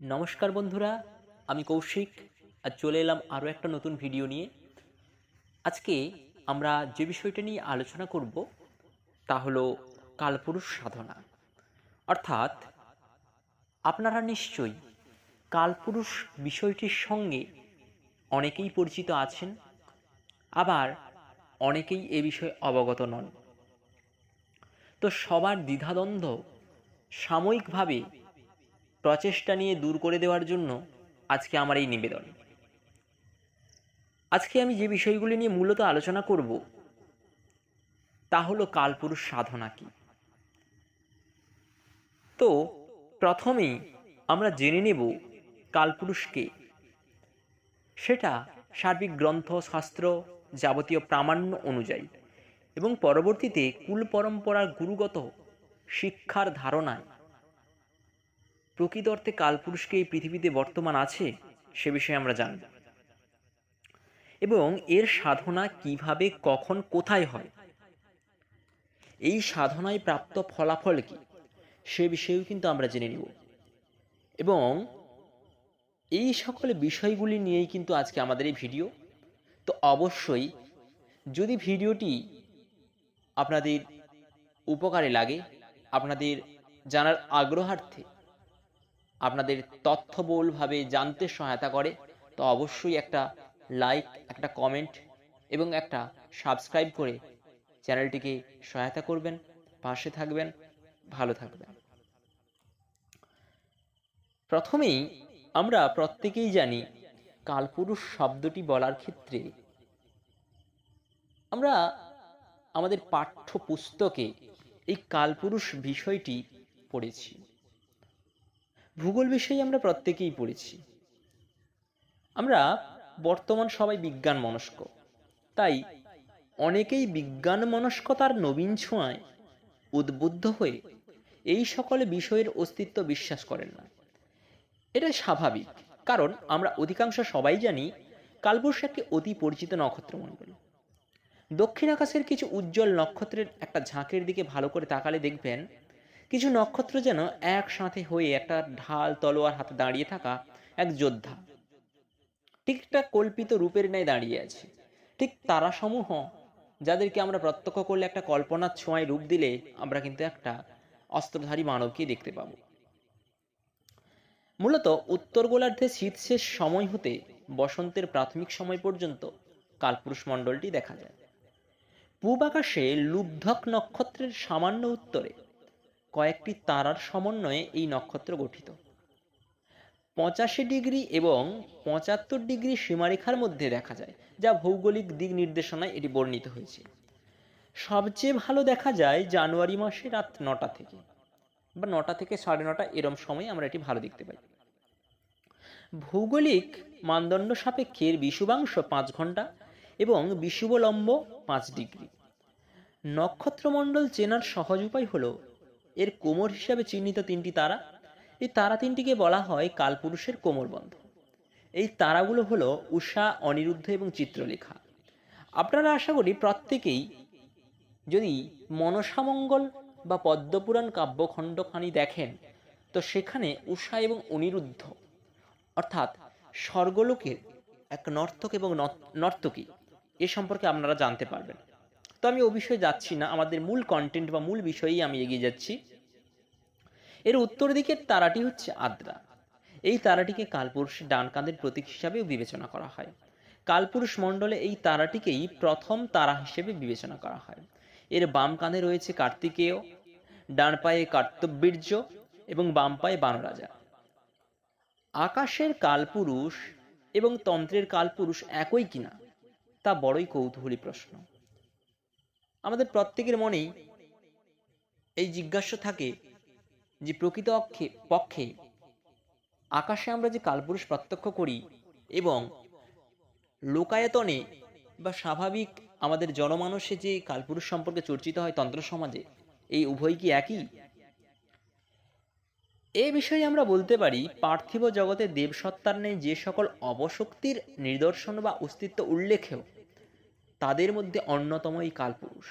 নমস্কার বন্ধুরা, আমি কৌশিক আর চলে এলাম আরও একটা নতুন ভিডিও নিয়ে। আজকে আমরা যে বিষয়টা নিয়ে আলোচনা করব তা হলো কালপুরুষ সাধনা। অর্থাৎ আপনারা নিশ্চয়ই কালপুরুষ বিষয়টির সঙ্গে অনেকেই পরিচিত আছেন, আবার অনেকেই এ বিষয়ে অবগত নন। তো সবার দ্বিধাদ্বন্দ্ব সাময়িকভাবে প্রচেষ্টা নিয়ে দূর করে দেওয়ার জন্য আজকে আমার এই নিবেদন। আজকে আমি যে বিষয়গুলি নিয়ে মূলত আলোচনা করব, তা হলো কালপুরুষ সাধনা কি? তো, প্রথমেই আমরা জেনে নেব কালপুরুষকে সেটা সার্বিক গ্রন্থ, শাস্ত্র যাবতীয় প্রামাণ্য অনুযায়ী এবং পরবর্তীতে কুল পরম্পরার গুরুগত শিক্ষার ধারণায় প্রকৃত অর্থে কালপুরুষকে এই পৃথিবীতে বর্তমান আছে, সে বিষয়ে আমরা জানব। এবং এর সাধনা কীভাবে, কখন, কোথায় হয়? এই সাধনায় প্রাপ্ত ফলাফল কি, সে বিষয়েও কিন্তু আমরা জেনে নিব। এবং এই সকল বিষয়গুলি নিয়েই কিন্তু আজকে আমাদের এই ভিডিও। তো অবশ্যই যদি ভিডিওটি আপনাদের উপকারে লাগে, আপনাদের জানার আগ্রহার্থে আপনাদের তথ্যবহুলভাবে জানতে সহায়তা করে, তো অবশ্যই একটা লাইক একটা কমেন্ট এবং একটা সাবস্ক্রাইব করে চ্যানেলটিকে সহায়তা করবেন, পাশে থাকবেন, ভালো থাকবেন। প্রথমেই আমরা প্রত্যেকেই জানি কালপুরুষ শব্দটি বলার ক্ষেত্রে আমরা আমাদের পাঠ্য পুস্তকে এই কালপুরুষ বিষয়টি পড়েছি। ভূগোল বিষয়ে আমরা প্রত্যেকেই পড়েছি। আমরা বর্তমান সবাই বিজ্ঞান মনস্ক। তাই অনেকেই বিজ্ঞান মনস্কতার নবীন ছোঁয়ায় উদ্বুদ্ধ হয়ে এই সকল বিষয়ের অস্তিত্ব বিশ্বাস করেন না। এটা স্বাভাবিক, কারণ আমরা অধিকাংশ সবাই জানি কালপুরুষ একটি অতি পরিচিত নক্ষত্রমণ্ডল। দক্ষিণ আকাশের কিছু উজ্জ্বল নক্ষত্রের একটা ঝাঁকের দিকে ভালো করে তাকালে দেখবেন কিছু নক্ষত্র যেন একসাথে হয়ে একটা ঢাল তলোয়ার হাতে দাঁড়িয়ে থাকা এক যোদ্ধা। ঠিক একটা কল্পিত রূপের ন্যায় দাঁড়িয়ে আছে। ঠিক তারাসমূহ যাদেরকে আমরা প্রত্যক্ষ করলে একটা কল্পনার ছোঁয়ায় রূপ দিলে আমরা কিন্তু একটা অস্ত্রধারী মানবকে দেখতে পাব। মূলত উত্তর গোলার্ধে শীত শেষ সময় হতে বসন্তের প্রাথমিক সময় পর্যন্ত কালপুরুষ মণ্ডলটি দেখা যায়। পূব আকাশে লুব্ধক নক্ষত্রের সামান্য উত্তরে কয়েকটি তারার সমন্বয়ে এই নক্ষত্র গঠিত। পঁচাশি ডিগ্রি এবং পঁচাত্তর ডিগ্রি সীমারেখার মধ্যে দেখা যায়, যা ভৌগোলিক দিক নির্দেশনায় এটি বর্ণিত হয়েছে। সবচেয়ে ভালো দেখা যায় জানুয়ারি মাসে রাত নটা থেকে, বা নটা থেকে সাড়ে নটা এরম সময় আমরা এটি ভালো দেখতে পাই। ভৌগোলিক মানদণ্ড সাপেক্ষের বিষুবাংশ পাঁচ ঘণ্টা এবং বিষুবলম্ব পাঁচ ডিগ্রি। নক্ষত্রমণ্ডল চেনার সহজ উপায় হলো এর কোমর হিসাবে চিহ্নিত তিনটি তারা। এই তারা তিনটিকে বলা হয় কালপুরুষের কোমরবন্ধ এই তারাগুলো হলো উষা, অনিরুদ্ধ এবং চিত্রলেখা। আপনারা আশা করি প্রত্যেকেই যদি মনসামঙ্গল বা পদ্মপুরাণ কাব্যখণ্ডখানি দেখেন, তো সেখানে উষা এবং অনিরুদ্ধ, অর্থাৎ স্বর্গলোকের এক নর্তক এবং নর্তকী, এ সম্পর্কে আপনারা জানতে পারবেন। তো আমি ও বিষয়ে যাচ্ছি না। আমাদের মূল কন্টেন্ট বা মূল বিষয়েই আমি এগিয়ে যাচ্ছি। এর উত্তর দিকের তারাটি হচ্ছে আদ্রা। এই তারাটিকে কালপুরুষ ডান কাঁধের প্রতীক হিসাবেও বিবেচনা করা হয়। কালপুরুষ মণ্ডলে এই তারাটিকেই প্রথম তারা হিসেবে বিবেচনা করা হয়। এর বাম কাঁধে রয়েছে কার্তিকেয়, ডান পায়ে কার্তবীর্য এবং বাম পায়ে বানরাজা। আকাশের কালপুরুষ এবং তন্ত্রের কালপুরুষ একই কিনা, তা বড়ই কৌতূহলী প্রশ্ন। আমাদের প্রত্যেকের মনেই এই জিজ্ঞাসা থাকে যে প্রকৃত অক্ষে, পক্ষে আকাশে আমরা যে কালপুরুষ প্রত্যক্ষ করি এবং লোকায়তনে বা স্বাভাবিক আমাদের জনমানসে যে কালপুরুষ সম্পর্কে চর্চিত হয় তন্ত্র সমাজে, এই উভয় কি একই? এ বিষয়ে আমরা বলতে পারি, পার্থিব জগতে দেবসত্তার নেই যে সকল অবশক্তির নিদর্শন বা অস্তিত্ব উল্লেখেও। তাদের মধ্যে অন্যতম এই কালপুরুষ,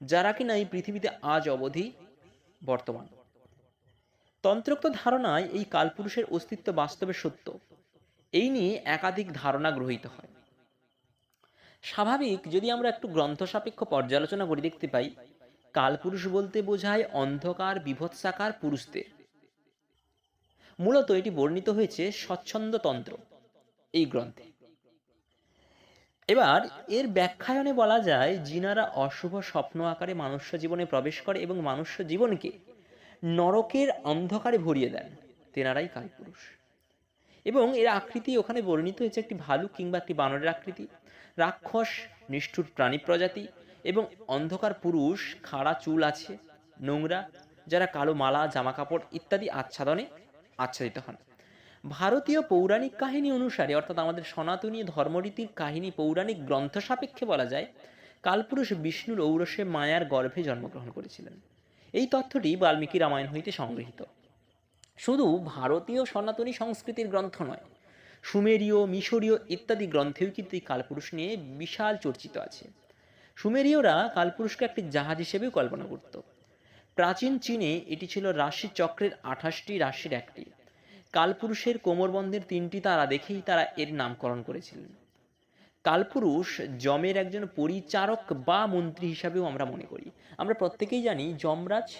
যারা কিনা এই পৃথিবীতে আজ অবধি বর্তমান। তন্ত্রোক্ত ধারণায় এই কালপুরুষের অস্তিত্ব বাস্তবে সত্য। এই নিয়ে একাধিক ধারণা গ্রহীত হয়। স্বাভাবিক, যদি আমরা একটু গ্রন্থ সাপেক্ষ পর্যালোচনা করে দেখতে পাই, কালপুরুষ বলতে বোঝায় অন্ধকার, বিভৎসাকার পুরুষদের। মূলত এটি বর্ণিত হয়েছে স্বচ্ছন্দ তন্ত্র এই গ্রন্থে। এবার, এর ব্যাখ্যায়নে বলা যায়, জিনারা অশুভ স্বপ্ন আকারে মানুষ্য জীবনে প্রবেশ করে এবং মানুষ্য জীবনকে নরকের অন্ধকারে ভরিয়ে দেন। তেনারাই কালপুরুষ। এবং এর আকৃতি ওখানে বর্ণিত হয়েছে একটি ভালুক কিংবা একটি বানরের আকৃতি। রাক্ষস, নিষ্ঠুর প্রাণী প্রজাতি এবং অন্ধকার পুরুষ, খাড়া চুল আছে, নোংরা, যারা কালো মালা জামা কাপড় ইত্যাদি আচ্ছাদনে আচ্ছাদিত হন। ভারতীয় পৌরাণিক কাহিনী অনুসারে, অর্থাৎ আমাদের সনাতনী ধর্মরীতির কাহিনী পৌরাণিক গ্রন্থ সাপেক্ষে বলা যায়, কালপুরুষ বিষ্ণুর ঔরসে মায়ার গর্ভে জন্মগ্রহণ করেছিলেন। এই তথ্যটি বাল্মীকি রামায়ণ হইতে সংগৃহীত। শুধু ভারতীয় সনাতনী সংস্কৃতির গ্রন্থ নয়, সুমেরীয়, মিশরীয় ইত্যাদি গ্রন্থেও কিন্তু এই কালপুরুষ নিয়ে বিশাল চর্চিত আছে। সুমেরীয়রা কালপুরুষকে একটি জাহাজ হিসেবেও কল্পনা করত। প্রাচীন চীনে এটি ছিল রাশি চক্রের আঠাশটি রাশির একটি। কালপুরুষের কোমরবন্ধের তিনটি তারা দেখেই তারা এর নামকরণ করেছিলেন। কালপুরুষ যমের একজন পরিচারক বা মন্ত্রী হিসাবেও আমরা মনে করি। আমরা প্রত্যেকেই জানি যমরাজ,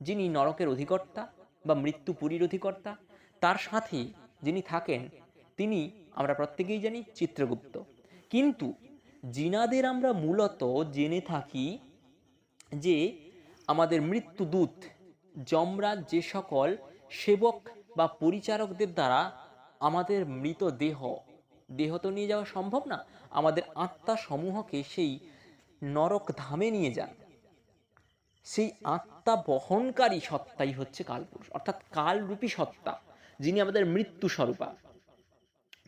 যিনি নরকের অধিকর্তা বা মৃত্যুপুরীর অধিকর্তা, তার সাথে যিনি থাকেন, তিনি আমরা প্রত্যেকেই জানি চিত্রগুপ্ত। কিন্তু জিনাদের আমরা মূলত জেনে থাকি যে আমাদের মৃত্যুদূত যমরাজ যে সকল সেবক বা পরিচারকদের দ্বারা আমাদের মৃত দেহ দেহ তো নিয়ে যাওয়া সম্ভব না, আমাদের আত্মা সমূহকে সেই নরক ধামে নিয়ে যান। সেই আত্মা বহনকারী সত্তাই হচ্ছে কালপুরুষ, অর্থাৎ কালরূপী সত্তা, যিনি আমাদের মৃত্যু স্বরূপা।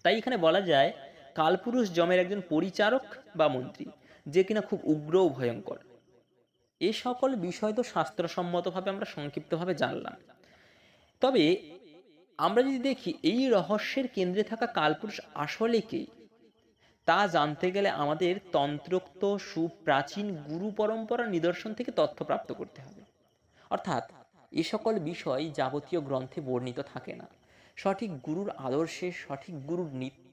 তাই এখানে বলা যায়, কালপুরুষ জমের একজন পরিচারক বা মন্ত্রী, যে কিনা খুব উগ্র ও ভয়ঙ্কর। এ সকল বিষয় তো শাস্ত্রসম্মতভাবে আমরা সংক্ষিপ্তভাবে জানলাম। তবে আমরা যদি দেখি, এই রহস্যের কেন্দ্রে থাকা কালপুরুষ আসলে কে? তা জানতে গেলে আমাদের তন্ত্রোক্ত, সুপ্রাচীন গুরু পরম্পরা নিদর্শন থেকে তথ্য প্রাপ্ত করতে হবে। অর্থাৎ, এ সকল বিষয় যাবতীয় গ্রন্থে বর্ণিত থাকে না। সঠিক গুরুর আদর্শে, সঠিক গুরুর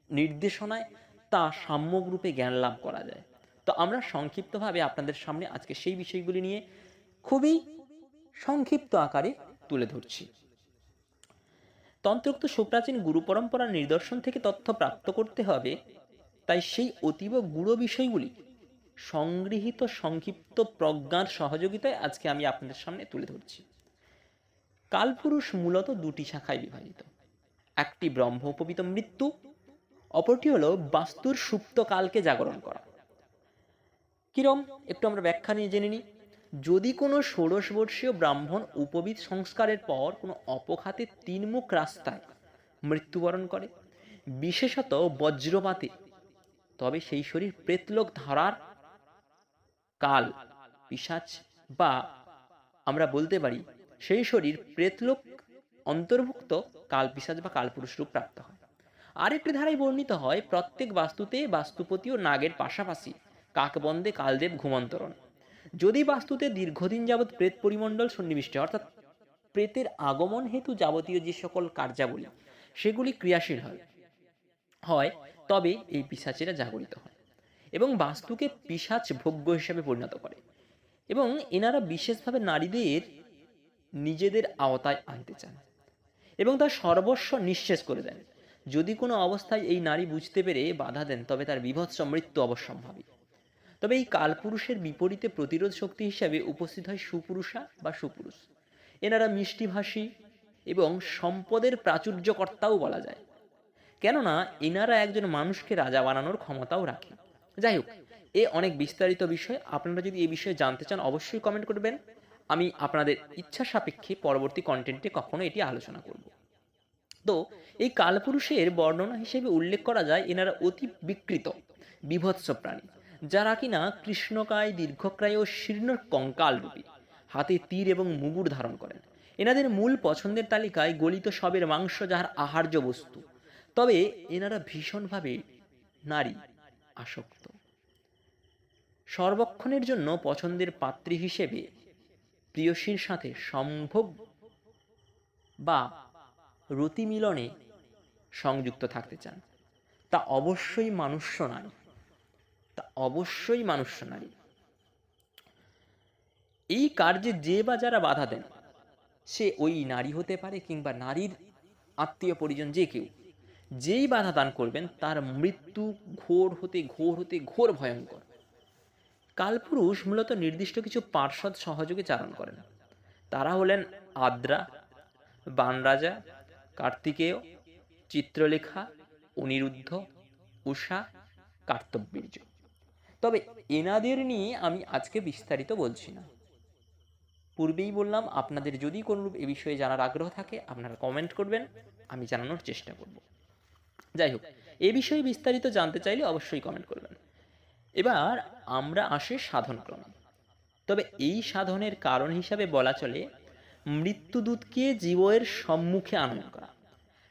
নির্দেশনায় তা সাম্যক জ্ঞান লাভ করা যায়। তো আমরা সংক্ষিপ্তভাবে আপনাদের সামনে আজকে সেই বিষয়গুলি নিয়ে খুবই সংক্ষিপ্ত আকারে তুলে ধরছি। তন্ত্রোক্ত সুপ্রাচীন গুরু পরম্পরার নিদর্শন থেকে তথ্য প্রাপ্ত করতে হবে। তাই সেই অতীব গুড়ো বিষয়গুলি সংগৃহীত সংক্ষিপ্ত প্রজ্ঞার সহযোগিতায় আজকে আমি আপনাদের সামনে তুলে ধরছি। কালপুরুষ মূলত দুটি শাখায় বিভাজিত। একটি ব্রহ্ম উপবিত মৃত্যু, অপরটি হলো বাস্তুর সুপ্ত কালকে জাগরণ করা। কিরম? একটু আমরা ব্যাখ্যা নিয়ে জেনে নিই। যদি কোনো ষোড়শবর্ষীয় ব্রাহ্মণ উপবিদ সংস্কারের পর কোনো অপঘাতে তিনমুখ রাস্তায় মৃত্যুবরণ করে, বিশেষত বজ্রপাতে, তবে সেই শরীর প্রেতলোক ধারার কাল পিসাচ বা আমরা বলতে পারি সেই শরীর প্রেতলোক অন্তর্ভুক্ত কাল পিসাচ বা কালপুরুষ রূপ প্রাপ্ত হয়। আরেকটি ধারায় বর্ণিত হয়, প্রত্যেক বাস্তুতে বাস্তুপতি ও নাগের পাশাপাশি কাকবন্দে কালদেব ঘুমন্তরণ। যদি বাস্তুতে দীর্ঘদিন যাবৎ প্রেত পরিমণ্ডল সন্নিবিষ্ট, অর্থাৎ প্রেতের আগমন হেতু যাবতীয় যে সকল কার্যাবলী, সেগুলি ক্রিয়াশীল হয় হয়, তবে এই পিসাচেরা জাগরিত হয় এবং বাস্তুকে পিসাচ ভোগ্য হিসাবে পরিণত করে এবং এনারা বিশেষভাবে নারীদের নিজেদের আওতায় আনতে চান এবং তার সর্বস্ব নিঃশেষ করে দেন। যদি কোনো অবস্থায় এই নারী বুঝতে পেরে বাধা দেন, তবে তার বিভৎস মৃত্যু অবশ্যম্ভাবী। তবে এই কালপুরুষের বিপরীতে প্রতিরোধ শক্তি হিসাবে উপস্থিত হয় সুপুরুষা বা সুপুরুষ। এনারা মিষ্টিভাষী এবং সম্পদের প্রাচুর্যকর্তাও বলা যায়। কেননা, এনারা একজন মানুষকে রাজা বানানোর ক্ষমতাও রাখে। যাই হোক, এ অনেক বিস্তারিত বিষয়। আপনারা যদি এই বিষয়ে জানতে চান, অবশ্যই কমেন্ট করবেন। আমি আপনাদের ইচ্ছা সাপেক্ষে পরবর্তী কন্টেন্টে কখনো এটি আলোচনা করব। তো, এই কালপুরুষের বর্ণনা হিসেবে উল্লেখ করা যায়, এনারা অতি বিকৃত, বিভৎস প্রাণী। যারা কিনা কৃষ্ণকায় দীর্ঘক্রায় ও শীর্ণ কঙ্কাল রূপী। হাতে তীর এবং মুগুর ধারণ করেন। এনাদের মূল পছন্দের তালিকায় গলিত সবের মাংস যাহার আহার্য বস্তু। তবে এনারা ভীষণভাবে নারী আসক্ত। সর্বক্ষণের জন্য পছন্দের পাত্রী হিসেবে প্রিয়সীর সাথে সম্ভোগ বা রতিমিলনে সংযুক্ত থাকতে চান। তা অবশ্যই মানুষ্য নারী তা অবশ্যই মানুষ্য নারী। এই কার্যে যে বা যারা বাধা দেন, সে ওই নারী হতে পারে কিংবা নারীর আত্মীয় পরিজন যে কেউ, যেই বাধা দান করবেন তার মৃত্যু ঘোর হতে ঘোর হতে ঘোর ভয়ঙ্কর। কালপুরুষ মূলত নির্দিষ্ট কিছু পার্শ্বদ সহযোগে চারণ করেন। তারা হলেন আদ্রা, বানরাজা, কার্তিকেয়, চিত্রলেখা, অনিরুদ্ধ, উষা কার্তবীর্য তবে এনাদের নিয়ে আমি আজকে বিস্তারিত বলছি না। পূর্বেই বললাম, আপনাদের যদি কোনোরূপ এ বিষয়ে জানার আগ্রহ থাকে, আপনারা কমেন্ট করবেন, আমি জানানোর চেষ্টা করব। যাই হোক, এ বিষয়ে বিস্তারিত জানতে চাইলে অবশ্যই কমেন্ট করবেন। এবার আমরা আসি সাধন ক্রমে তবে এই সাধনের কারণ হিসাবে বলা চলে, মৃত্যুদূতকে জীবের সম্মুখে আনয়ন করা।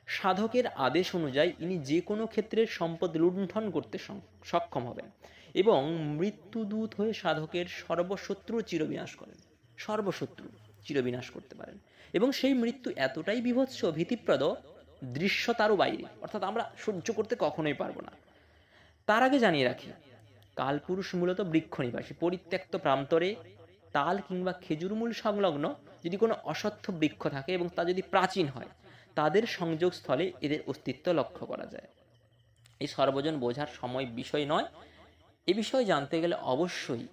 সাধকের আদেশ অনুযায়ী ইনি যে কোনো ক্ষেত্রে সম্পদ লুণ্ঠন করতে সক্ষম হবেন। এবং মৃত্যুদূত হয়ে সাধকের সর্বশত্রু চিরবিনাশ করেন, সর্বশত্রু চিরবিনাশ করতে পারেন। এবং সেই মৃত্যু এতটাই বিভৎস, ভীতিপ্রদ দৃশ্যতারও বাইরে। অর্থাৎ আমরা সহ্য করতে কখনোই পারব না। তার আগে জানিয়ে রাখি, কালপুরুষ মূলত বৃক্ষ নিবাসী পরিত্যক্ত প্রান্তরে তাল কিংবা খেজুরমূল সংলগ্ন যদি কোনো অসত্য বৃক্ষ থাকে এবং তা যদি প্রাচীন হয়, তাদের সংযোগস্থলে এদের অস্তিত্ব লক্ষ্য করা যায়। এই সর্বজন বোঝার সময় বিষয় নয় এ বিষয়ে জানতে গেলে অবশ্যই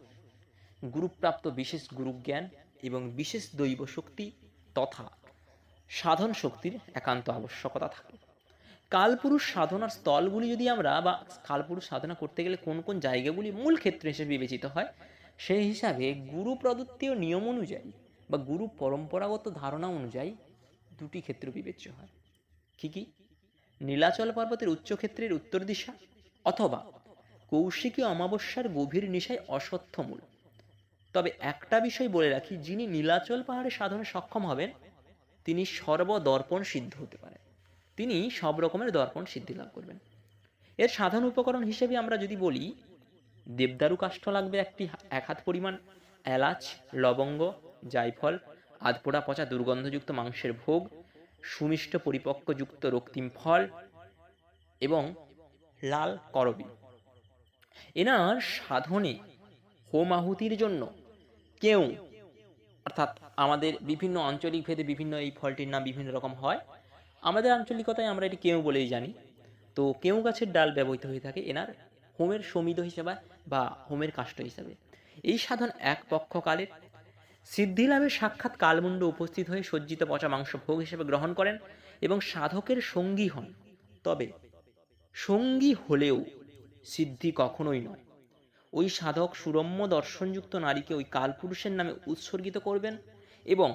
গুরুপ্রাপ্ত বিশেষ গুরুজ্ঞান এবং বিশেষ দৈব শক্তি তথা সাধন শক্তির একান্ত আবশ্যকতা থাকে। কালপুরুষ সাধনার স্থলগুলি যদি আমরা বা কালপুরুষ সাধনা করতে গেলে কোন কোন জায়গাগুলি মূল ক্ষেত্র হিসেবে বিবেচিত হয়, সেই হিসাবে গুরু প্রদত্তীয় নিয়ম অনুযায়ী বা গুরু পরম্পরাগত ধারণা অনুযায়ী দুটি ক্ষেত্র বিবেচ্য হয়। কি কি? নীলাচল পর্বতের উচ্চক্ষেত্রের উত্তর দিশা অথবা কৌশিকী অমাবস্যার গভীর নিশায় অশ্বত্থমূল তবে একটা বিষয় বলে রাখি, যিনি নীলাচল পাহাড়ে সাধনে সক্ষম হবেন, তিনি সর্বদর্পণ সিদ্ধ হতে পারেন। তিনি সব রকমের দর্পণ সিদ্ধি লাভ করবেন। এর সাধন উপকরণ হিসেবে আমরা যদি বলি, দেবদারু কাষ্ঠ লাগবে একটি এক হাত পরিমাণ, এলাচ, লবঙ্গ, জায়ফল, আধপোড়া পচা দুর্গন্ধযুক্ত মাংসের ভোগ, সুমিষ্ট পরিপক্কযুক্ত রক্তিম ফল এবং লাল করবি। এনার সাধনে হোম আহুতির জন্য কেউ, অর্থাৎ আমাদের বিভিন্ন আঞ্চলিক ভেদে বিভিন্ন এই ফলটির নাম বিভিন্ন রকম হয়, আমাদের আঞ্চলিকতায় আমরা এটি কেউ বলেই জানি। তো কেউ গাছের ডাল ব্যবহৃত হয়ে থাকে এনার হোমের সমিত হিসেবে বা হোমের কাষ্ঠ হিসাবে। এই সাধন এক পক্ষকালের। সিদ্ধি লাভের সাক্ষাৎ কালমুণ্ড উপস্থিত হয়ে সজ্জিত পচা মাংস ভোগ হিসেবে গ্রহণ করেন এবং সাধকের সঙ্গী হন। তবে সঙ্গী হলেও সিদ্ধি কখনোই নয়। ওই সাধক সুরম্য দর্শনযুক্ত নারীকে ওই কালপুরুষের নামে উৎসর্গিত করবেন এবং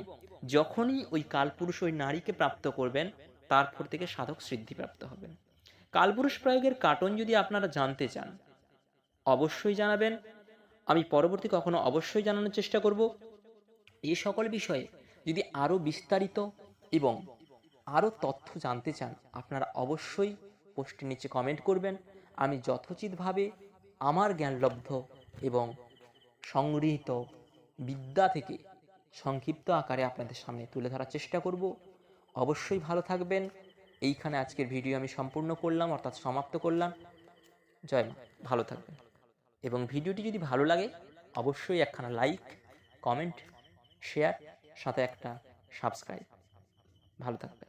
যখনই ওই কালপুরুষ ওই নারীকে প্রাপ্ত করবেন, তারপর থেকে সাধক সিদ্ধিপ্রাপ্ত হবেন। কালপুরুষ প্রয়োগের কাটন যদি আপনারা জানতে চান, অবশ্যই জানাবেন। আমি পরবর্তী কখনো অবশ্যই জানানোর চেষ্টা করব। এই সকল বিষয়ে যদি আরও বিস্তারিত এবং আরও তথ্য জানতে চান, আপনারা অবশ্যই পোস্টের নিচে কমেন্ট করবেন। আমি যথোচিতভাবে আমার জ্ঞানলব্ধ এবং সংগৃহীত বিদ্যা থেকে সংক্ষিপ্ত আকারে আপনাদের সামনে তুলে ধরার চেষ্টা করব। অবশ্যই ভালো থাকবেন। এইখানে আজকের ভিডিও আমি সম্পূর্ণ করলাম, অর্থাৎ সমাপ্ত করলাম। জয় মা, ভালো থাকবেন। এবং ভিডিওটি যদি ভালো লাগে, অবশ্যই একখানা লাইক, কমেন্ট, শেয়ার, সাথে একটা সাবস্ক্রাইব। ভালো থাকবেন।